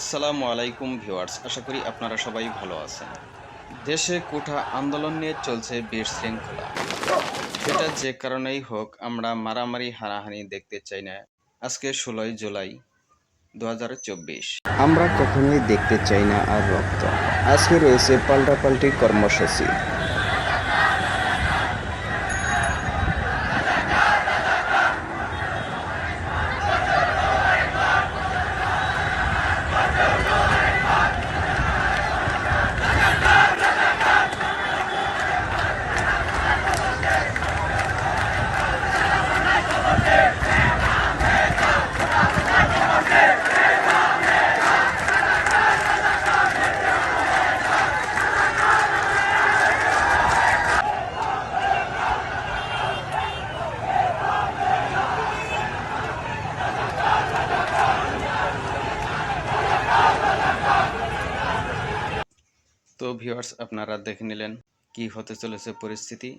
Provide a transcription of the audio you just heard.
আসসালামু আলাইকুম ভিউয়ার্স, আশা করি আপনারা সবাই ভালো আছেন। দেশে কোঠা আন্দোলন নিয়ে চলছে বিশৃঙ্খলা সেটা যে কারণেই হোক, আমরা মারামারি, হানাহানি দেখতে চাই না। আজকে ষোলোই জুলাই দু হাজার চব্বিশ। আমরা কখনোই দেখতে চাই না আর রক্ত। আজকে রয়েছে পাল্টাপাল্টি কর্মসূচি। তো ভিউয়ার্স আপনারা দেখে নিলেন কি হতে চলেছে পরিস্থিতি।